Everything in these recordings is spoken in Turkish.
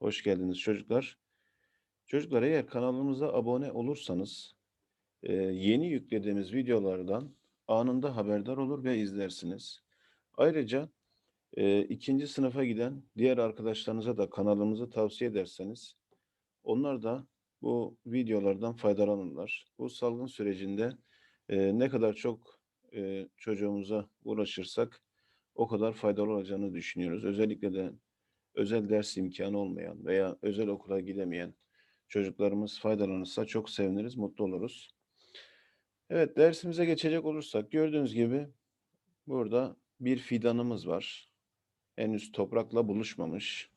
Hoş geldiniz çocuklar. Çocuklar eğer kanalımıza abone olursanız yeni yüklediğimiz videolardan anında haberdar olur ve izlersiniz. Ayrıca ikinci sınıfa giden diğer arkadaşlarınıza da kanalımızı tavsiye ederseniz onlar da bu videolardan faydalanırlar. Bu salgın sürecinde ne kadar çok çocuğumuza ulaşırsak o kadar faydalı olacağını düşünüyoruz. Özellikle de özel ders imkanı olmayan veya özel okula gidemeyen çocuklarımız faydalanırsa çok seviniriz, mutlu oluruz. Evet, dersimize geçecek olursak gördüğünüz gibi burada bir fidanımız var. Henüz toprakla buluşmamış.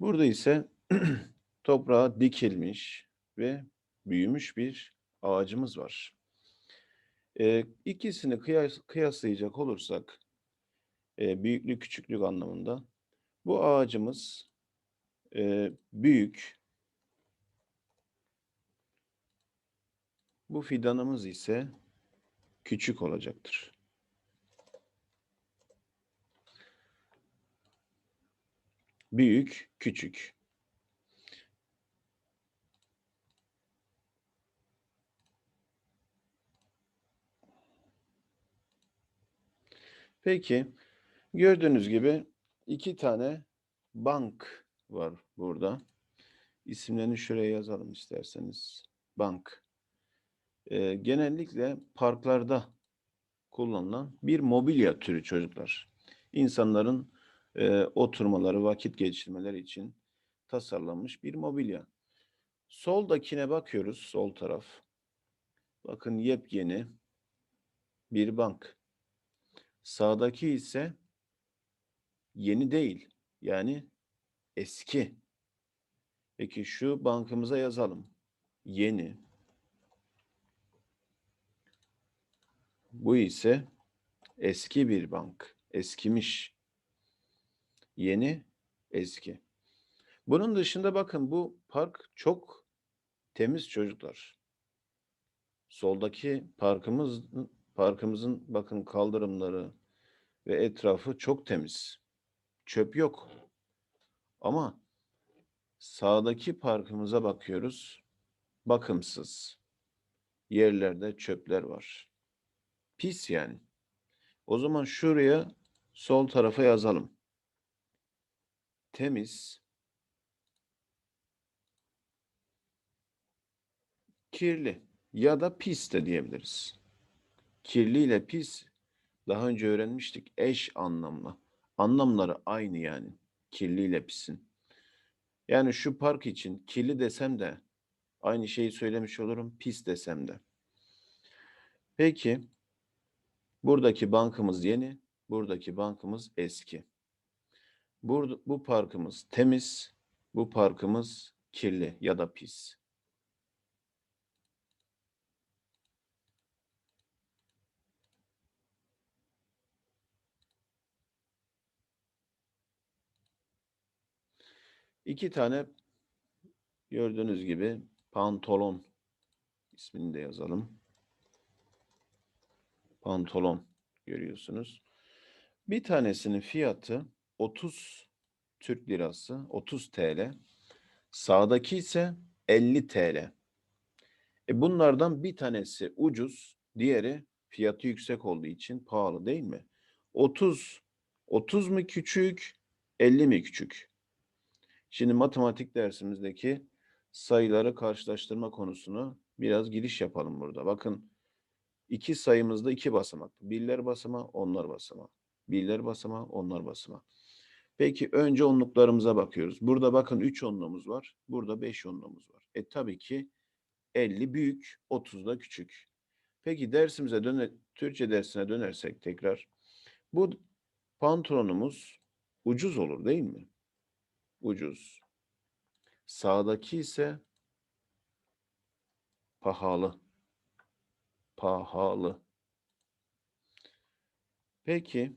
Burada ise toprağa dikilmiş ve büyümüş bir ağacımız var. Ee, ikisini kıyas, kıyaslayacak olursak e, büyüklük küçüklük anlamında bu ağacımız e, büyük. Bu fidanımız ise küçük olacaktır. Büyük, küçük. Peki, gördüğünüz gibi iki tane bank var burada. İsimlerini şuraya yazalım isterseniz. Bank. Ee, genellikle parklarda kullanılan bir mobilya türü çocuklar. İnsanların e, oturmaları, vakit geçirmeleri için tasarlanmış bir mobilya. Soldakine bakıyoruz, sol taraf. Bakın yepyeni bir bank. Sağdaki ise yeni değil. Yani eski. Peki şu bankımıza yazalım. Yeni. Bu ise eski bir bank. Eskimiş. Yeni, eski. Bunun dışında bakın bu park çok temiz çocuklar. Soldaki parkımız parkımızın bakın kaldırımları ve etrafı çok temiz. Çöp yok. Ama sağdaki parkımıza bakıyoruz. Bakımsız. Yerlerde çöpler var. Pis yani. O zaman şuraya sol tarafa yazalım. Temiz. Kirli ya da pis de diyebiliriz. Kirli ile pis daha önce öğrenmiştik eş anlamlı. Anlamları aynı yani. Kirli ile pisin. Yani şu park için kirli desem de aynı şeyi söylemiş olurum. Pis desem de. Peki buradaki bankımız yeni. Buradaki bankımız eski. Burada, bu parkımız temiz. Bu parkımız kirli ya da pis. İki tane gördüğünüz gibi pantolon ismini de yazalım. Pantolon görüyorsunuz. Bir tanesinin fiyatı 30 Türk lirası, 30 TL. Sağdaki ise 50 TL. E bunlardan bir tanesi ucuz, diğeri fiyatı yüksek olduğu için pahalı değil mi? 30 30 mu küçük, 50 mi küçük? Şimdi matematik dersimizdeki sayıları karşılaştırma konusunu biraz giriş yapalım burada. Bakın iki sayımızda iki basamak. Birler basamağı, onlar basamağı. Birler basamağı, onlar basamağı. Peki önce onluklarımıza bakıyoruz. Burada bakın 3 onluğumuz var. Burada 5 onluğumuz var. E tabii ki 50 büyük, 30 da küçük. Peki dersimize döner, Türkçe dersine dönersek tekrar. Bu pantolonumuz ucuz olur değil mi? Ucuz. Sağdaki ise pahalı. Pahalı. Peki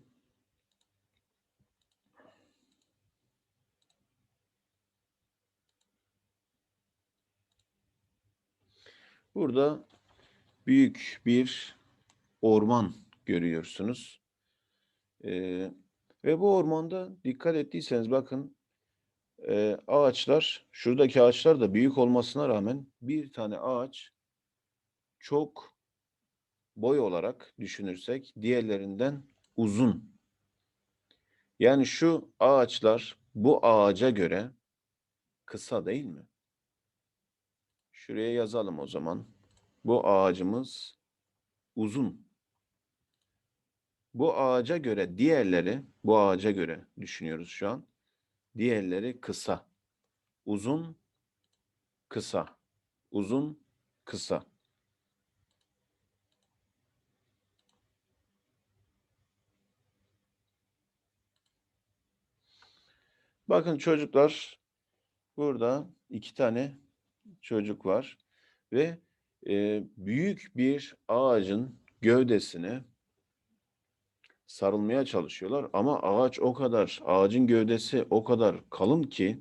burada büyük bir orman görüyorsunuz. Ee, ve bu ormanda dikkat ettiyseniz bakın e, ağaçlar, şuradaki ağaçlar da büyük olmasına rağmen bir tane ağaç çok boy olarak düşünürsek diğerlerinden uzun. Yani şu ağaçlar bu ağaca göre kısa değil mi? Şuraya yazalım o zaman. Bu ağacımız uzun. Bu ağaca göre diğerleri, bu ağaca göre düşünüyoruz şu an. Diğerleri kısa. Uzun, kısa. Uzun, kısa. Bakın çocuklar burada iki tane çocuk var ve e, büyük bir ağacın gövdesine sarılmaya çalışıyorlar ama ağaç o kadar ağacın gövdesi o kadar kalın ki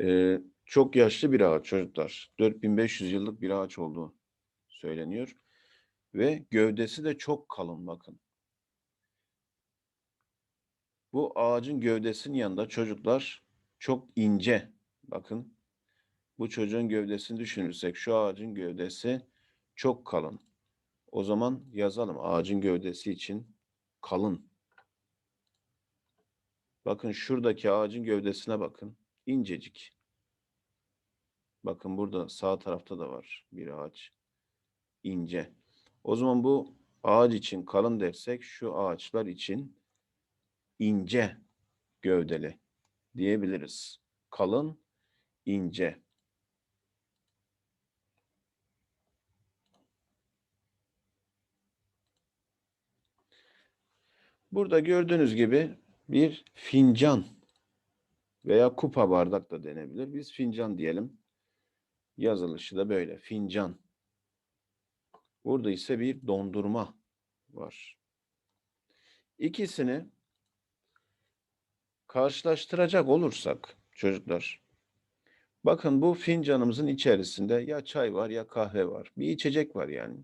e, çok yaşlı bir ağaç çocuklar 4500 yıllık bir ağaç olduğu söyleniyor ve gövdesi de çok kalın bakın. Bu ağacın gövdesinin yanında çocuklar çok ince. Bakın bu çocuğun gövdesini düşünürsek şu ağacın gövdesi çok kalın. O zaman yazalım ağacın gövdesi için kalın. Bakın şuradaki ağacın gövdesine bakın. İncecik. Bakın burada sağ tarafta da var bir ağaç. İnce. O zaman bu ağaç için kalın dersek şu ağaçlar için ince gövdeli diyebiliriz. Kalın, ince. Burada gördüğünüz gibi bir fincan veya kupa bardak da denebilir. Biz fincan diyelim. Yazılışı da böyle. Fincan. Burada ise bir dondurma var. İkisini karşılaştıracak olursak çocuklar bakın bu fincanımızın içerisinde ya çay var ya kahve var. Bir içecek var yani.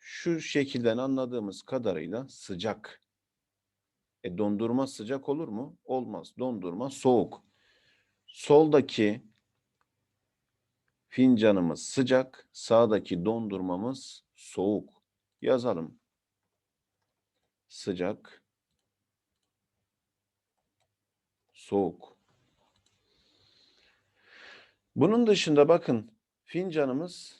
Şu şekilden anladığımız kadarıyla sıcak. E dondurma sıcak olur mu? Olmaz. Dondurma soğuk. Soldaki fincanımız sıcak, sağdaki dondurmamız soğuk. Yazalım. Sıcak, soğuk. Bunun dışında bakın fincanımız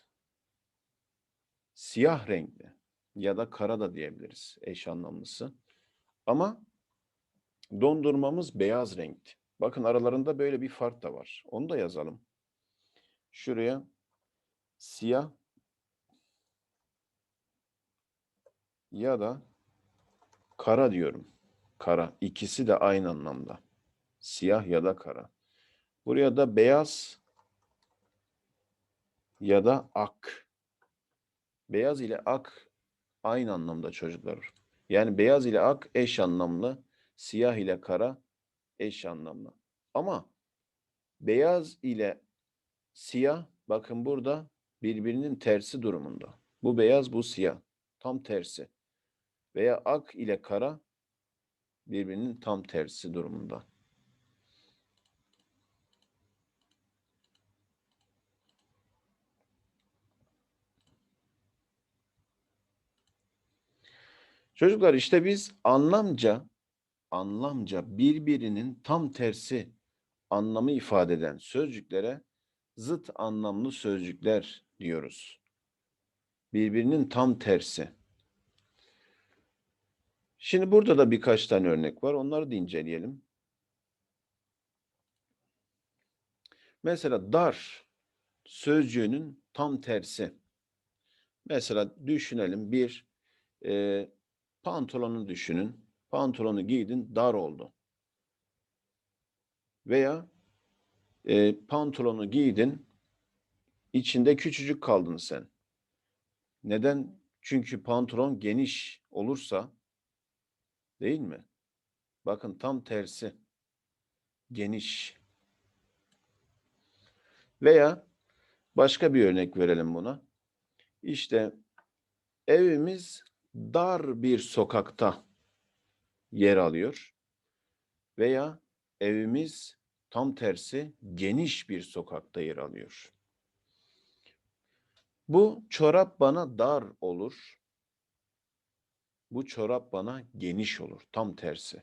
siyah renkli ya da kara da diyebiliriz eş anlamlısı. Ama dondurmamız beyaz renkli. Bakın aralarında böyle bir fark da var. Onu da yazalım. Şuraya siyah ya da kara diyorum. Kara. İkisi de aynı anlamda. Siyah ya da kara. Buraya da beyaz ya da ak. Beyaz ile ak aynı anlamda çocuklar. Yani beyaz ile ak eş anlamlı, siyah ile kara eş anlamlı. Ama beyaz ile siyah bakın burada birbirinin tersi durumunda. Bu beyaz, bu siyah. Tam tersi. Veya ak ile kara birbirinin tam tersi durumunda. Çocuklar işte biz anlamca anlamca birbirinin tam tersi anlamı ifade eden sözcüklere zıt anlamlı sözcükler diyoruz. Birbirinin tam tersi. Şimdi burada da birkaç tane örnek var. Onları da inceleyelim. Mesela dar sözcüğünün tam tersi. Mesela düşünelim bir e, pantolonu düşünün. Pantolonu giydin dar oldu. Veya e, pantolonu giydin içinde küçücük kaldın sen. Neden? Çünkü pantolon geniş olursa değil mi? Bakın tam tersi. Geniş. Veya başka bir örnek verelim buna. İşte evimiz dar bir sokakta yer alıyor veya evimiz tam tersi geniş bir sokakta yer alıyor. Bu çorap bana dar olur. Bu çorap bana geniş olur. Tam tersi.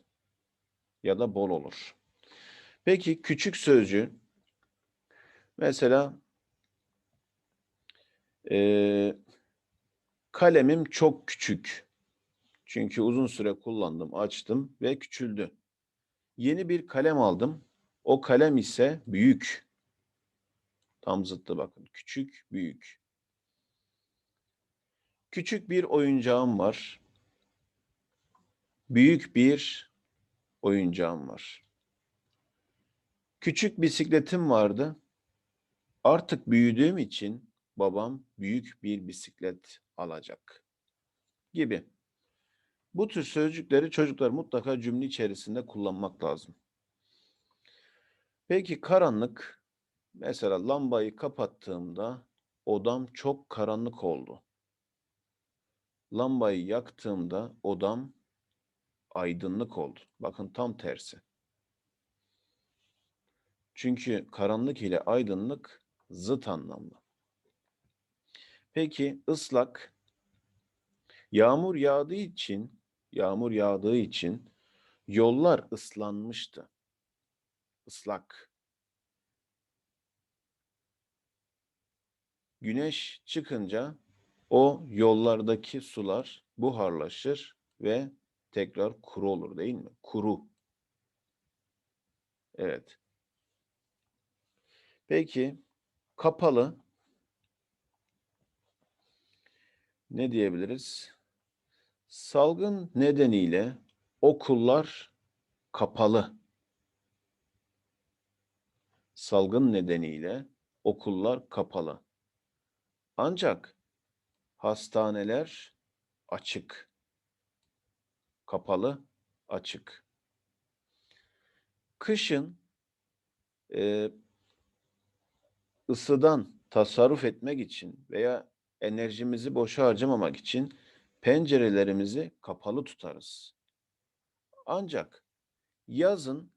Ya da bol olur. Peki küçük sözcüğü mesela eee, kalemim çok küçük. Çünkü uzun süre kullandım, açtım ve küçüldü. Yeni bir kalem aldım. O kalem ise büyük. Tam zıttı bakın. Küçük, büyük. Küçük bir oyuncağım var. Büyük bir oyuncağım var. Küçük bisikletim vardı. Artık büyüdüğüm için babam büyük bir bisiklet alacak gibi. Bu tür sözcükleri çocuklar mutlaka cümle içerisinde kullanmak lazım. Peki karanlık, mesela lambayı kapattığımda odam çok karanlık oldu. Lambayı yaktığımda odam aydınlık oldu. Bakın tam tersi. Çünkü karanlık ile aydınlık zıt anlamlı. Peki ıslak, yağmur yağdığı için, yağmur yağdığı için yollar ıslanmıştı. Islak. Güneş çıkınca o yollardaki sular buharlaşır ve tekrar kuru olur değil mi? Kuru. Evet. Peki kapalı ne diyebiliriz? Salgın nedeniyle okullar kapalı. Salgın nedeniyle okullar kapalı. Ancak hastaneler açık. Kapalı, açık. Kışın e, ısıdan tasarruf etmek için veya enerjimizi boşa harcamamak için pencerelerimizi kapalı tutarız. Ancak yazın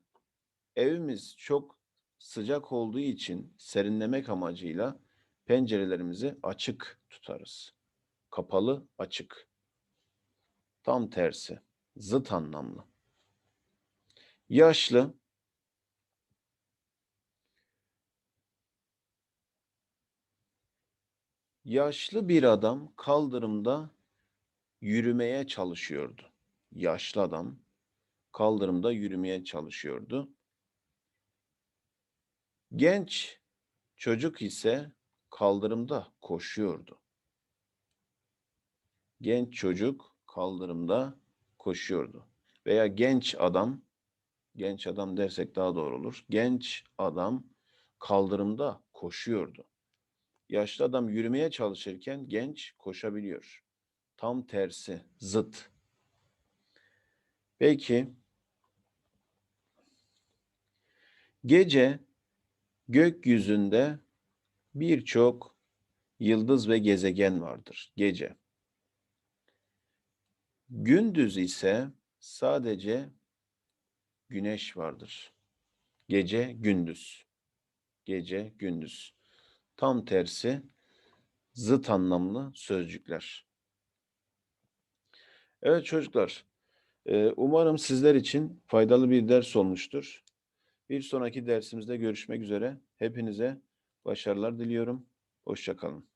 evimiz çok sıcak olduğu için serinlemek amacıyla pencerelerimizi açık tutarız. Kapalı, açık. Tam tersi, zıt anlamlı. Yaşlı, yaşlı bir adam kaldırımda yürümeye çalışıyordu. Yaşlı adam kaldırımda yürümeye çalışıyordu. Genç çocuk ise kaldırımda koşuyordu. Genç çocuk kaldırımda koşuyordu. Veya genç adam, genç adam dersek daha doğru olur. Genç adam kaldırımda koşuyordu. Yaşlı adam yürümeye çalışırken genç koşabiliyor. Tam tersi, zıt. Peki, gece gökyüzünde birçok yıldız ve gezegen vardır gece. Gündüz ise sadece güneş vardır. Gece gündüz. Gece gündüz. Tam tersi zıt anlamlı sözcükler. Evet çocuklar, e, umarım sizler için faydalı bir ders olmuştur. Bir sonraki dersimizde görüşmek üzere. Hepinize başarılar diliyorum. Hoşçakalın.